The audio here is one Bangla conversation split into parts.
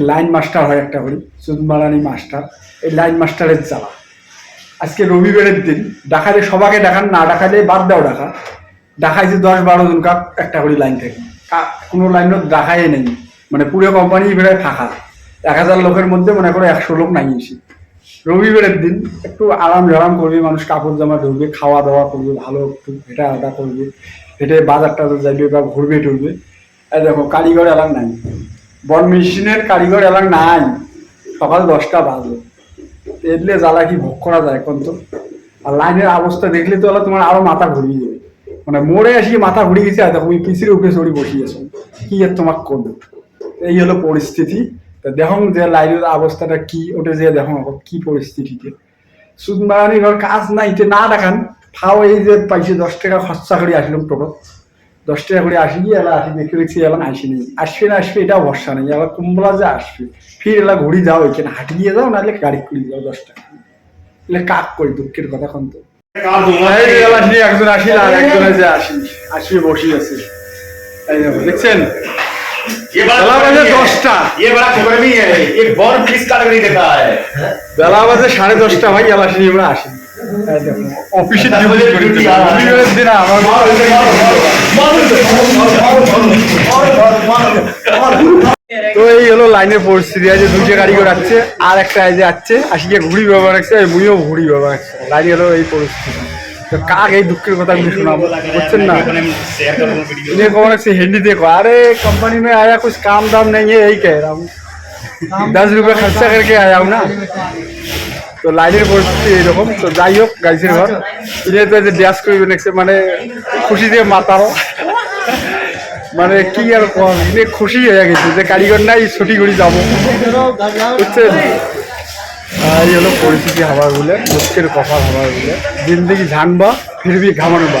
লাইন মাস্টার হয় একটা করি চুদমারানি মাস্টার এই লাইন মাস্টারের জ্বালা। আজকে রবিবারের দিন ডাকালে সবাকে ডাকান, না ডাকালে বাদ দাও ডাকা। ডাকাইছে দশ বারো জন কাপ একটা করে লাইন থাকে। কোনো লাইন ডাকাই নেই। মানে পুরো কোম্পানি বেড়ায় ফাঁকা। এক হাজার লোকের মধ্যে মনে করো একশো লোক নাই এসে রবিবারের দিন একটু আরাম ঝারাম করবে, মানুষ কাপড় জামা ধরবে খাওয়া দাওয়া করবে, ভালো একটু হেঁটা ওটা করবে, হেঁটে বাজার টাজার যাইবে বা ঘুরবে টুরবে। এই দেখো, কারিগর এলাম নাই। বন মেশিনের কারিগর এলাম নাই। সকাল দশটা বাজলো। এলে জ্বালা কি ভোগ করা যায় এখন তো? আর লাইনের অবস্থা দেখলে তো তোমার আরও মাথা ঘুরিয়ে যাবে। মানে মোড়ে আসি মাথা ঘুরিয়ে গেছে, আর দেখো ওই পিসির উপরে চড়ি বসিয়েছো কি আর তোমার করবে? এই হলো পরিস্থিতি। তা দেখো যে লাইনের অবস্থাটা কি ওটা যে দেখো এখন কি পরিস্থিতিতে সুদ মারানি ঘর কাজ নাই তে না দেখান, ফাও এই যে পাইছে দশ টাকা খরচা করে আসলাম টোটো দশ টাকা করে আসি গিয়ে এলা আসি দেখে দেখছি এলা আসেনি আসবে না আসবে এটা ভরসা নেই এলা কুম্বলা যে আসবে ফির এলা ঘুরি যাও এখানে হাঁটি দিয়ে যাও, নাহলে গাড়ি করে যাও দশ টাকা। এলে কাক করি দুঃখের কথা এখন তো? আসি একজন আসিল আর একজনে যে আসি আসবে বসি আছে। দেখছেন? ये बड़ा चला बजे कुकर्मी है। दसटा। ये बड़ा कुकर्मी है ये बॉर्न फीस काट कर नहीं देता है বেলা বাজে সাড়ে দশটা ভাই এলা আসি আমরা আসি এই দেখো, অফিসে দশ ডিউটি বাজে করি duty আর আছে। রবিবারের দিন আমার তো এই হলো লাইনের পরিস্থিতি আছে দুইটা গাড়ি করে যাচ্ছে আর একটা এই যে যাচ্ছে আজকে ঘুড়ি ব্যবহার আছে মুইও ঘুড়ি ব্যবহার আছে লাইন হলো এই পরিস্থিতি তো কাক এই দুঃখের কথা আমি শোনাবো বুঝছেন ना शेयर कर दूं वीडियो इन्हें कौन से हिंदी देखो अरे कंपनी में आया कुछ काम दाम नहीं है यही कह रहा हूँ दस रुपये खर्चा करके आया हूँ ना তো লাইনের পরিস্থিতি এরকম তো যাই হোক গাইছের ঘর ইনে তো যে ড্যাস করবে নেক্সট মানে খুশিতে মাতারও মানে কি আর কম ইনে খুশি হয়ে গেছে যে কারিগর নাই ছুটি করে যাবো বুঝছেন আর তাই হলো পরিস্থিতি হাবার বলে মুখের কপাল হাবার বলে। জিন্দগি ঝানবা ফিরবি ঘামানবা।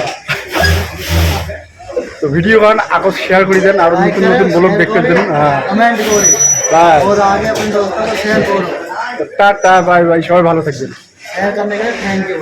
তো ভিডিও গান আকস শেয়ার করে দেন আর নতুন নতুন ব্লগ দেখতে দেন। হ্যাঁ। টা বাই বাই সবাই ভালো থাকবেন। Thank you